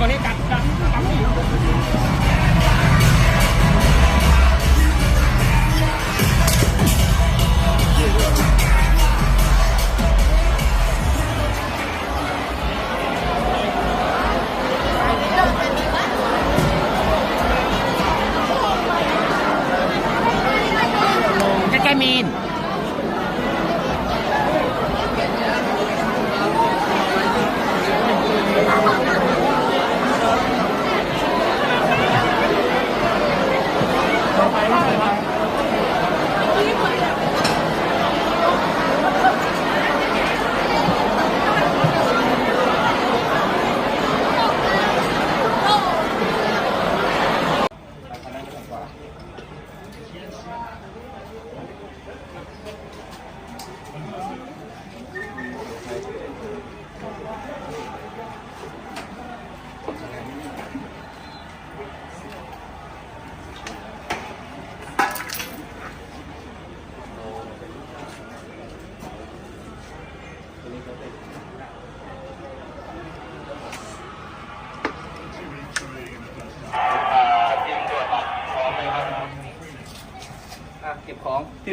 ตอนนี้กัดกัดกัดไม่ใกล้ๆมีน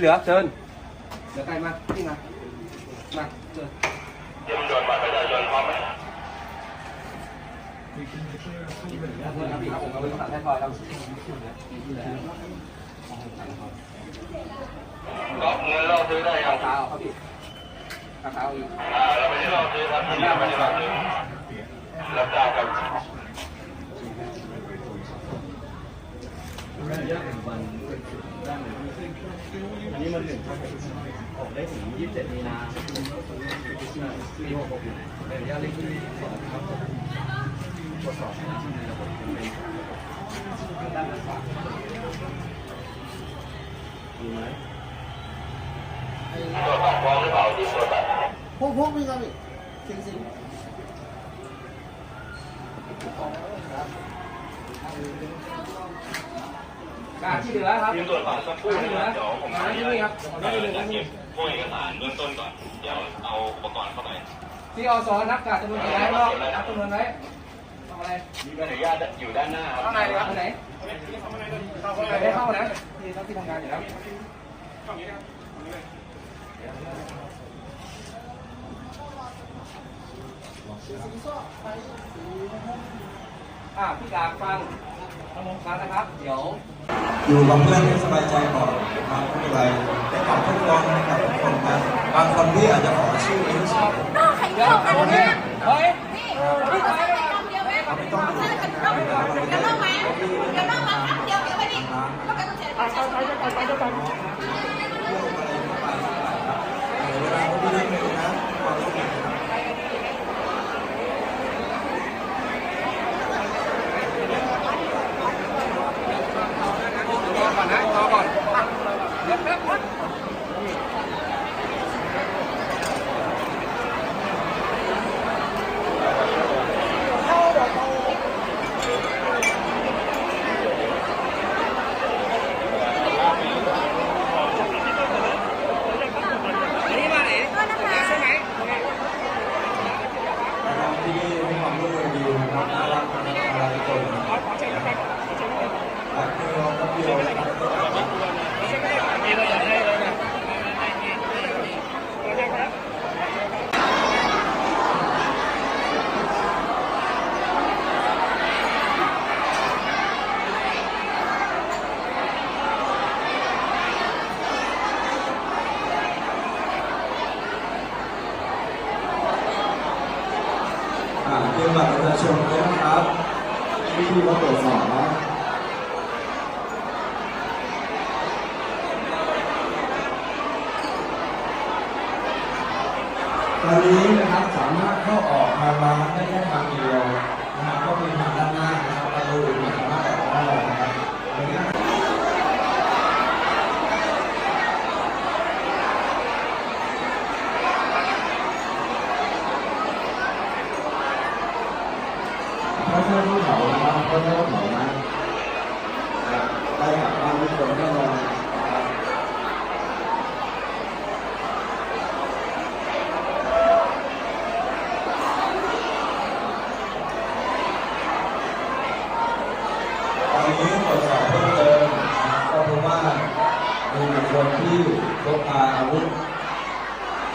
เหลือเชิญเหลือใครมาที่มามาเชิญเยี่ยมยนบัตรประชาชนพร้อมไหมครับพี่ครับผมเอาไปสั่งให้คอยครับก็เงินเราซื้อได้ยังเท้าครับพี่เท้าอีกอ่าเราไม่ได้เราซื้อครับที่นี่ไม่ได้เราซื้อรับจ้างกับ อันนี้มันหนึ่งครับออกได้ถึงยี่สิบเจ็ดมีนาปีหกหกเป็นระยะเลขที่สองครับตรวจสอบนะในระบบเป็นด้านขวามีไหมตรวจบัตรพร้อมหรือเปล่าที่ตรวจบัตรพวกพวกมีครับพี่สิงสิง อะที่เหลือครับทีมตรวจบัตรสักครู่ที่นะเหลือเดี๋ยวผมมาที่นี่ครับมาที่นี่จะครับเก็บพวกเอกสารเบื้องต้นก่อน เดี๋ยวเอาอุปกรณ์เข้าไปที่อสนับกาดจำนวนกี่รายรอบนับจำนวนไว้ทำอะไรมีใบอนุญาตอยู่ด้านหน้าครับข้างในเลยครับข้างไหนไม่เข้านะที่เขาที่ทำงานอยู่แล้ว พี่กาฟังฟังนะครับ เดี๋ยว อยู่กับเพื่อนให้สบายใจก่อนนะครับไม่เป็นไรแต่กลับทุกคนกับทุกคนนะบางคนที่อาจจะขอชื่อนี้ต้องไข่เจียวกันนะเฮ้ยนี่ไม่ต้องไปคำเดียวไหมไม่ต้องไปคำเดียวกันต้องมาเดี๋ยวต้องมาคำเดียวเดี๋ยวไปดิต้องการต้องเสียไปไปไปไปไป uma. มีบุคคลที่พกพาอาวุธ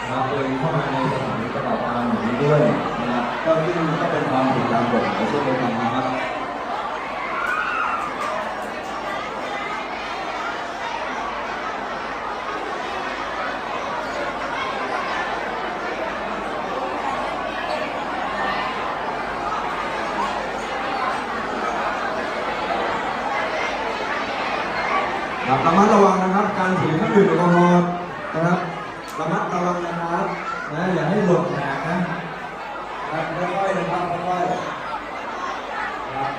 มาปืนเข้ามาในสถานประกอบการอย่างนี้ด้วยนะครับก็ซึ่งก็เป็นความผิดตามกฎหมายเช่นเดียวกันนะครับระมัดระวังนะครับ การถือเครื่อง ดื่มแอลกอฮอล์นะครับระมัดระวังนะครับนะอย่าให้หล่นแตกนะครับค่อยๆนะครับค่อยๆครับ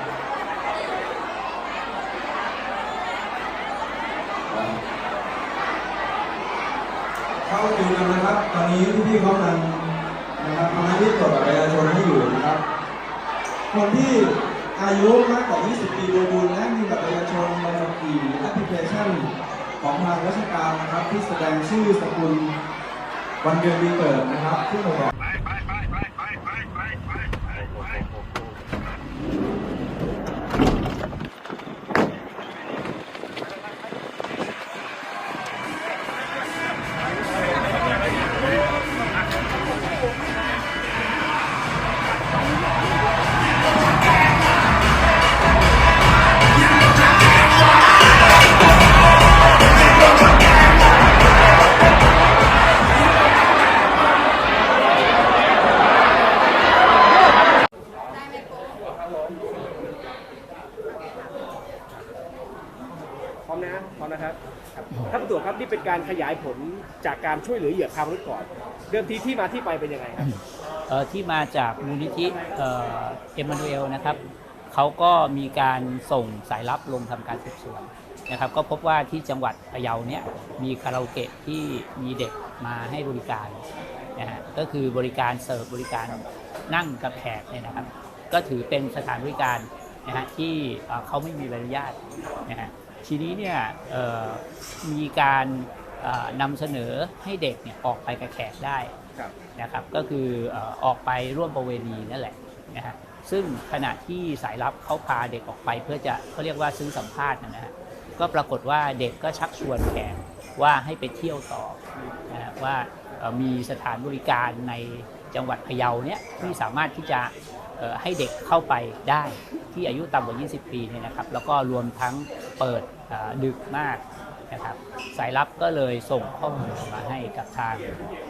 เข้าดูกันนะครับ ตอนนี้พี่ๆเขากำลังนะครับทำหน้าที่ตรวจบัตรประชาชนให้อยู่นะครับ คนที่อายุมากกว่า 20 ปีโดยบูรณ์และมีบัตรประชาชนใบขับขี่แอปพลิเคชัน ของทางราชการนะครับ ที่แสดงชื่อสกุลวันเดือนปีเกิดนะครับที่เราบอก เป็นการขยายผลจากการช่วยเหลือเหยื่อค้ามนุษย์ก่อน เดิมทีที่มาที่ไปเป็นยังไงครับเอ่อที่มาจากมูลนิธิเอ่อเอ็มมานูเอลนะครับเขาก็มีการส่งสายลับลงทำการสืบสวนนะครับ ก็พบว่าที่จังหวัดพะเยาเนี่ยมีคาราโอเกะที่มีเด็กมาให้บริการนะฮะก็คือบริการเสิร์ฟบริการนั่งกับแขกเนี่ยนะครับ ก็ถือเป็นสถานบริการนะฮะที่เอ่อเขาไม่มีใบอนุญาตนะฮะ ทีนี้เนี่ยเอ่อมีการเอ่อนำเสนอให้เด็กเนี่ยออกไปกับแขกได้ครับนะครับ ก็คือเอ่อออกไปร่วมประเวณีนั่นแหละนะฮะซึ่งขณะที่สายลับเขาพาเด็กออกไปเพื่อจะเขาเรียกว่าซื้อสัมภาษณ์นะฮะก็ปรากฏว่าเด็กก็ชักชวนแขกว่าให้ไปเที่ยวต่อนะฮะว่าเอ่อมีสถานบริการในจังหวัดพะเยาเนี่ยที่สามารถที่จะเอ่อให้เด็กเข้าไปได้ที่อายุต่ำกว่า 20 ปีเนี่ยนะครับ แล้วก็รวมทั้ง เปิดเอ่อดึกมากนะครับสายลับก็เลยส่งข้อมูลมาให้กับทาง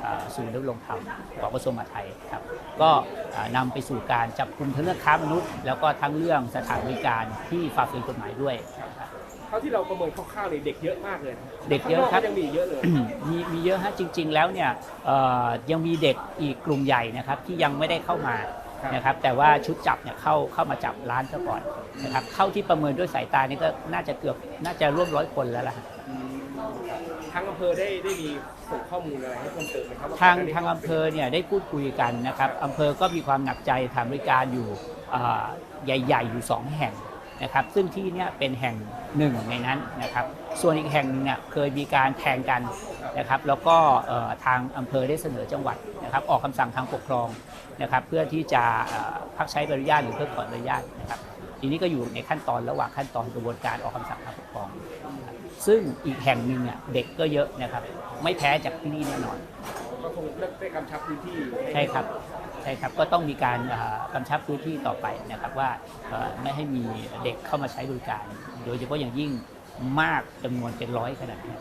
เอ่อศูนย์ดำรงธรรมของกระทรวงมหาดไทยครับก็เอ่อนำไปสู่การจับกลุ่มทั้งเรื่องค้ามนุษย์ แล้วก็ทั้งเรื่องสถานบริการที่ฝ่าฝืนกฎหมายด้วยครับเท่าที่เราประเมินคร่าวๆเนี่ยเด็กเยอะมากเลยนะเด็กเยอะครับข้างนกก็ยังมีเยอะเลยมีมีเยอะฮะจริง ๆ แล้วเนี่ยเอ่อยังมีเด็กอีกกลุ่มใหญ่นะครับที่ยังไม่ได้เข้ามาครับ นะครับแต่ว่าชุดจับเนี่ยเข้าเข้ามาจับร้านซะก่อนนะครับเท่าที่ประเมินด้วยสายตานี่ก็น่าจะเกือบน่าจะร่วมร้อยคนแล้วล่ะฮะทางอำเภอได้ได้มีส่งข้อมูลอะไรให้เพิ่มเติมไหมครับว่ทางกรณีทางอำเภอเนี่ยได้พูดคุยกันนะครับอำเภอก็มีความหนักใจทางบริการอยู่เอ่อใหญ่ ๆ อยู่ 2 แห่ง นะครับซึ่งที่เนี่ยเป็นแห่งหนึ่งในนั้นนะครับส่วนอีกแห่งหนึงเนี่ยเคยมีการแทงกันนะครับแล้วก็เอ่อทางอำเภอได้เสนอจังหวัดนะครับออกคำสั่งทางปกครองนะครับเพื่อที่จะเอ่อพักใช้ใบอนุญาตหรือเพิกถอนใบอนุญาตนะครับทีนี้ก็อยู่ในขั้นตอนระหว่างขั้นตอนกระบวนการออกคำสั่งทางปกครองนะครับซึ่งอีกแห่งหนึ่งเนี่ยเด็กก็เยอะนะครับไม่แพ้จากที่นี่แน่นอนก็คงได้กำชับพื้นที่ใช่ครับ ใช่ครับก็ต้องมีการเอ่อกำชับพื้นที่ต่อไปนะครับว่าเอ่อไม่ให้มีเด็กเข้ามาใช้บริการ โดยเฉพาะอย่างยิ่งมากจำนวนเป็นร้อยขนาดนี้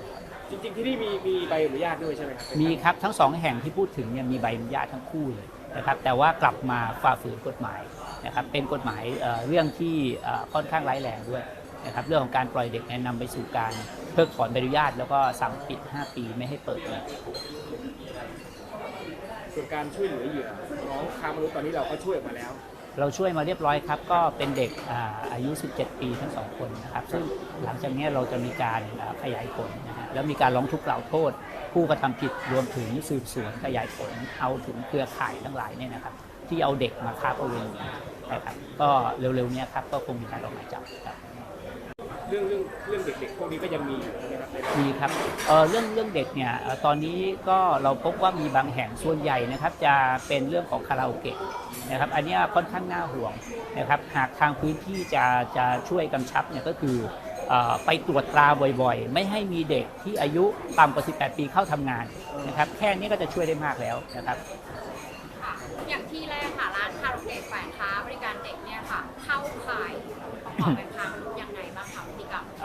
จริงๆที่นี่มีมีใบอนุญาตด้วยใช่ไหมครับมีครับทั้งสองแห่งที่พูดถึงเนี่ยมีใบอนุญาตทั้งคู่เลยนะครับแต่ว่ากลับมาฝ่าฝืนกฎหมายนะครับเป็นกฎหมายเอ่อเรื่องที่เอ่อค่อนข้างร้ายแรงด้วยนะครับเรื่องของการปล่อยเด็กเนี่ยนำไปสู่การเพิกถอนใบอนุญาต แล้วก็สั่งปิด 5 ปีไม่ให้เปิดอีก ส่วนการช่วยเหลือเหยื่อน้องค้ามนุษย์ตอนนี้เราก็ช่วยออกมาแล้ว เราช่วยมาเรียบร้อยครับ ก็เป็นเด็กอาอายุ 17 ปีทั้งสองคนนะครับ ซึ่งหลังจากนี้เราจะมีการอ่าขยายผลนะฮะแล้วมีการร้องทุกข์กล่าวโทษ ผู้กระทำผิดรวมถึงสืบสวนขยายผลเอาถึงเครือข่ายทั้งหลายเนี่ยนะครับ ที่เอาเด็กมาค้าประเวณีนะครับก็เร็วๆเนี้ครับก็คงมีการออกหมายจับครับ เรื่องเรื่องเรื่องเด็กๆพวกนี้ก็ยังมีอยู่ใช่ไหมครับในมีครับเอ่อเรื่องเรื่องเด็กเนี่ยเอ่อตอนนี้ก็เราพบว่ามีบางแห่งส่วนใหญ่นะครับ จะเป็นเรื่องของคาราโอเกะนะครับ อันเนี้ยค่อนข้างน่าห่วงนะครับหากทางพื้นที่จะจะช่วยกำชับเนี่ยก็คือเอ่อไปตรวจตราบ่อยๆ ไม่ให้มีเด็กที่อายุต่ำกว่า 18 ปีเข้าทำงานนะครับ แค่นี้ก็จะช่วยได้มากแล้วนะครับค่ะอย่างที่แรกค่ะร้านคาราโอเกะแฝงค้าบริการเด็กเนี่ยค่ะ เข้าข่ายประกอบการ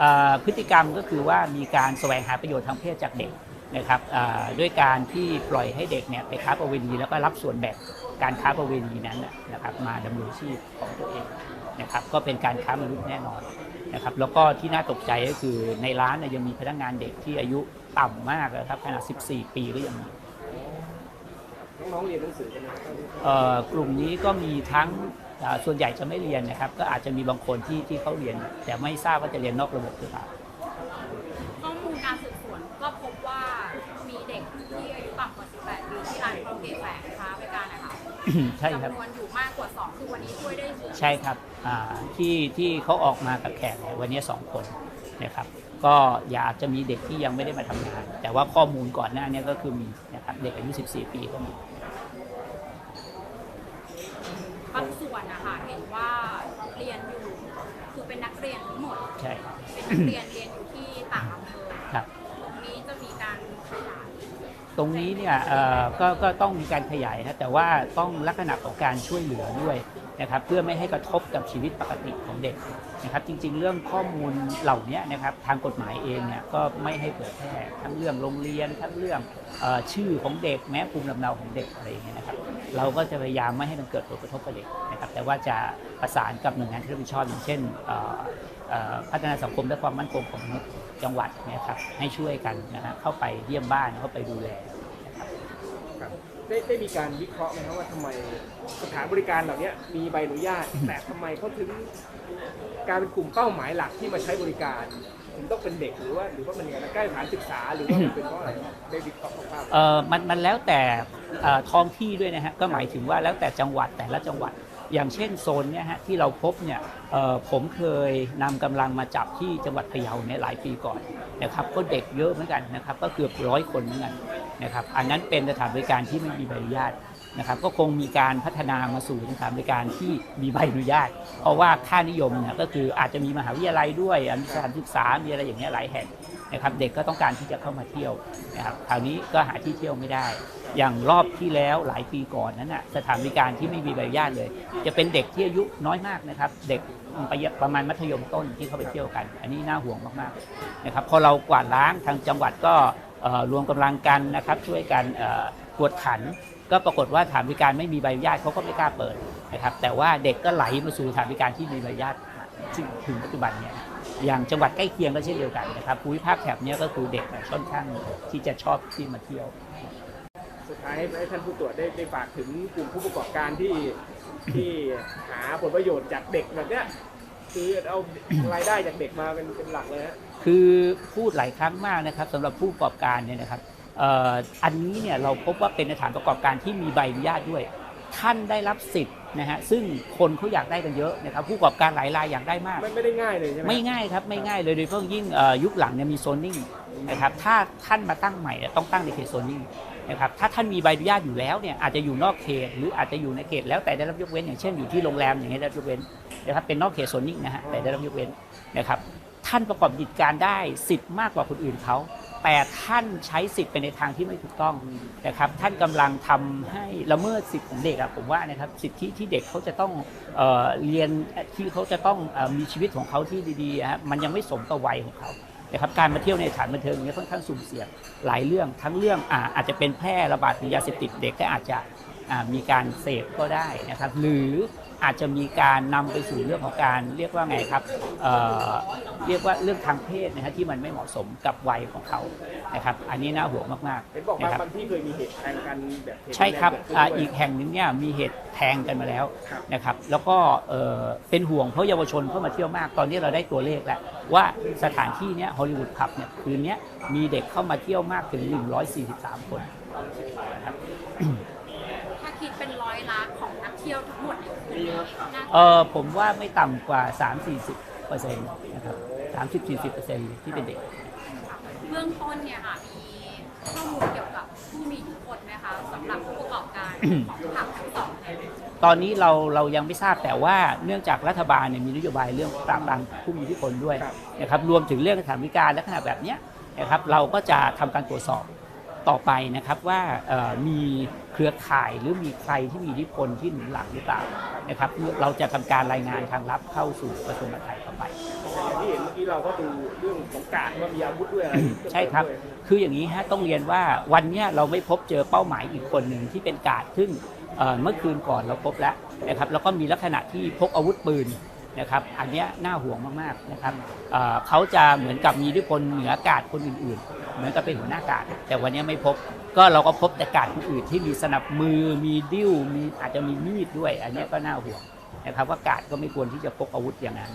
พฤติกรรมเอ่อพฤติกรรมก็คือว่ามีการแสวงหาประโยชน์ทางเพศจากเด็กนะครับเอ่อด้วยการที่ปล่อยให้เด็กเนี่ยไปค้าประเวณีแล้วก็รับส่วนแบ่งการค้าประเวณีนั้นน่ะนะครับมาดำรงชีพของตัวเองนะครับก็เป็นการค้ามนุษย์แน่นอนนะครับแล้วก็ที่น่าตกใจก็คือในร้านเนี่ยยังมีพนักงานเด็กที่อายุต่ำมากนะครับขนาด 14 ปีก็ยังมีน้องๆเรียนหนังสือกันไหมครับเอ่อกลุ่มนี้ก็มีทั้งอ่า ส่วนใหญ่จะไม่เรียนนะครับ ก็อาจจะมีบางคนที่ที่เขาเรียน แต่ไม่ทราบว่าจะเรียนนอกระบบหรือเปล่าข้อมูลการสืบสวนก็พบว่ามีเด็กที่อายุต่ำกว่า 18 ปีที่ร้านคาราโอเกะแฝงค้าบริการนะคะใช่ครับจำนวนอยู่มากกว่า 2 คือวันนี้ช่วยได้ใช่ครับอ่าที่ที่เขาออกมากับแขกเนี่ยวันนี้สองคนนะครับก็อยากจะมีเด็กที่ยังไม่ได้มาทำงาน แต่ว่าข้อมูลก่อนหน้านี้ก็คือมีนะครับเด็กอายุ 14 ปีก็มี บางส่วนนะคะเห็นว่าเรียนอยู่ คือเป็นนักเรียนทั้งหมด ใช่ครับเป็นนักเรียนเรียนอยู่ที่ต่างอำเภอครับ ตรงนี้จะมีการขยายตรงนี้เนี่ยเอ่อก็ก็ต้องมีการขยายนะแต่ว่าต้องลักษณะของการช่วยเหลือด้วยนะครับเพื่อไม่ให้กระทบกับชีวิตปกติของเด็กนะครับจริง ๆ เรื่องข้อมูลเหล่านี้นะครับทางกฎหมายเองเนี่ยก็ไม่ให้เผยแพร่ทั้งเรื่องโรงเรียนทั้งเรื่องเออชื่อของเด็กแม้ภูมิลำเนาของเด็กอะไรอย่างเงี้ยนะครับ เราก็จะพยายามไม่ให้มันเกิดผลกระทบกับเด็กนะครับแต่ว่าจะประสานกับหน่วยงานที่รับผิดชอบอย่างเช่นเอ่อเอ่อพัฒนาสังคมและความมั่นคงของมนุษย์จังหวัดเนะครับให้ช่วยกันนะฮะเข้าไปเยี่ยมบ้านเข้าไปดูแลครับได้ได้มีการวิเคราะห์ไหมครับว่าทำไมสถานบริการเหล่านี้มีใบอนุญาต แต่ทำไมเขาถึงกลารเป็นกลุ่มเป้าหมายหลักที่มาใช้บริการถึงต้องเป็นเด็กหรือว่าหรือว่ามันยังไงใกล้สถานศึกษาหรือว่ามันเป็นเพราะอะไรได้วิเคราะห์คร่าวเอ่อมันมันแล้วแต่เอ่อ ท้องที่ด้วยนะฮะก็หมายถึงว่าแล้วแต่จังหวัดแต่ละจังหวัด อย่างเช่นโซนเนี่ยฮะที่เราพบเนี่ยผมเคยนำกำลังมาจับที่จังหวัดพะเยาเนี่ยหลายปีก่อนนะครับก็เด็กเยอะเหมือนกันนะครับก็เกือบร้อยคนเหมือนกันนะครับอันนั้นเป็นสถานบริการที่ไม่มีใบอนุญาตนะครับก็คงมีการพัฒนามาสู่สถานบริการที่มีใบอนุญาต เพราะว่าค่านิยมเนี่ยก็คืออาจจะมีมหาวิทยาลัยด้วยอนุสถานศึกษามีอะไรอย่างเงี้ยหลายแห่ง นะครับเด็กก็ต้องการที่จะเข้ามาเที่ยวนะครับคราวนี้ก็หาที่เที่ยวไม่ได้ อย่างรอบที่แล้วหลายปีก่อนนั้นนะสถานบริการที่ไม่มีใบอนุญาตเลย จะเป็นเด็กที่อายุน้อยมากนะครับ เด็กประมาณมัธยมต้นที่เข้าไปเที่ยวกัน อันนี้น่าห่วงมากๆนะครับพอเรากวาดล้างทางจังหวัดก็รวมกำลังกันนะครับช่วยกันกวดขัน ก็ปรากฏว่าสถานบริการไม่มีใบอนุญาตเขาก็ไม่กล้าเปิดนะครับแต่ว่าเด็กก็ไหลมาสู่สถานบริการที่มีใบอนุญาตซึ่งถึงปัจจุบันเนี่ย อย่างจังหวัดใกล้เคียงก็เช่นเดียวกันนะครับภูมิภาคแถบเนี้ยก็คือเด็กค่อนข้างที่จะชอบที่มาเที่ยวๆสุดท้ายให้ให้ท่านผู้ตรวจได้ได้ฝากถึงกลุ่มผู้ประกอบการที่ที่หาผลประโยชน์จากเด็กแบบเนี้ยคือเอารายได้จากเด็กมาเป็นเป็นหลักเลยฮะคือพูดหลายครั้งมากนะครับสำหรับผู้ประกอบการเนี่ยนะครับเอ่ออันนี้เนี่ยเราพบว่าเป็นสถานประกอบการที่มีใบอนุญาตด้วย ท่านได้รับสิทธิ์ นะฮะซึ่งคนเขาอยากได้กันเยอะนะครับผู้ประกอบการหลายรายอยากได้มาก ไม่ไม่ได้ง่ายเลยใช่ไหมไม่ง่ายครับไม่ง่ายเลยโดยเฉพาะยิ่งเอ่อยุคหลังเนี่ยมีโซนนิ่งนะครับถ้าท่านมาตั้งใหม่เนี่ยต้องตั้งในเขตโซนนิ่งนะครับถ้าท่านมีใบอนุญาตอยู่แล้วเนี่ยอาจจะอยู่นอกเขต หรืออาจจะอยู่ในเขตแล้วแต่ได้รับยกเว้น อย่างเช่นอยู่ที่โรงแรมอย่างเงี้ยได้รับยกเว้นนะครับเป็นนอกเขตโซนนิ่งนะฮะแต่ได้รับยกเว้นนะครับท่านประกอบกิจการได้สิทธิ์มากกว่าคนอื่นเขา แต่ท่านใช้สิทธิ์ไปในทางที่ไม่ถูกต้องนะครับ ท่านกำลังทำให้ละเมิดสิทธิ์ของเด็กอะผมว่านะครับสิทธิที่เด็กเขาจะต้องเออเรียนที่เขาจะต้องออมีชีวิตของเขาที่ดีๆฮะมันยังไม่สมกับวัยของเขานะครับการมาเที่ยวในสถานบันเทิงเนี่ยค่อนข้างสุ่มเสี่ยงหลายเรื่องทั้งเรื่องอาอาจจะเป็นแพร่ระบาดของยาเสพติดเด็กก็อาจจะมีการเสพก็ได้นะครับ หรือ อาจจะมีการนำไปสู่เรื่องของการเรียกว่าไงครับเอ่อเรียกว่าเรื่องทางเพศนะฮะที่มันไม่เหมาะสมกับวัยของเขานะครับอันนี้น่าห่วงมากเห็นบอกๆบางนะครับบางที่เคยมีเหตุแทงกันแบบเหตุใช่ครับแงเกิดขึ้นอ่าด้วยอีกแห่งหนึ่งเนี่ยมีเหตุแทงกันมาแล้วครับนะครับแล้วก็เอ่อเป็นห่วงเพราะเยาวชนเข้ามาเที่ยวมากตอนนี้เราได้ตัวเลขแล้วว่าสถานที่เนี้ยฮอลลีวูดพับเนี่ยคืนเนี้ยมีเด็กเข้ามาเที่ยวมากถึง 143 คนนะครับถ้าคิดเป็นร้อยล้านของนักเที่ยวทั้งหมด เนี่ยมีครับเออผมว่าไม่ต่ำกว่า 3-40เปอร์เซ็นต์นะครับ30-40เปอร์เซ็นต์ที่เป็นเด็ก เบื้องต้นเนี่ยค่ะมีข้อมูลเกี่ยวกับผู้มีอิทธิพลไหมคะสำหรับผู้ประกอบการของผับทั้งสองแห่งตอนนี้เราเรายังไม่ทราบแต่ว่าเนื่องจากรัฐบาลเนี่ยมีนโยบายเรื่องปราบปรามผู้มีอิทธิพลด้วยครับนะครับรวมถึงเรื่องสถานบริการลักษณะแบบเนี้ยนะครับเราก็จะทำการตรวจสอบ ต่อไปนะครับว่าเอ่อมีเครือข่ายหรือมีใครที่มีอิทธิพลที่หนุนหลังหรือเปล่านะครับเราจะทำการรายงานทางลับเข้าสู่กระทรวงมหาดไทยต่อไปอย่างที่เห็นเมื่อกี้เราก็ดูเรื่องของการว่ามีอาวุธด้วยอะไรใช่ครับ คืออย่างนี้ฮะต้องเรียนว่าวันเนี้ยเราไม่พบเจอเป้าหมายอีกคนหนึ่งที่เป็นกาดซึ่งเอ่อเมื่อคืนก่อนเราพบแล้วนะครับแล้วก็มีลักษณะที่พกอาวุธปืน นะครับอันนี้น่าห่วงมากๆนะครับเเขาจะเหมือนกับมีอิทธิพลเหนือกาดคนอื่นๆ เหมือนกับเป็นหัวหน้ากาดแต่วันนี้ไม่พบก็เราก็พบแต่กาดคนอื่นที่มีสนับมือมีดิ้วมีอาจจะมีมีดด้วย อันนี้ก็น่าห่วงนะครับว่ากาดก็ไม่ควรที่จะพกอาวุธอย่างนั้น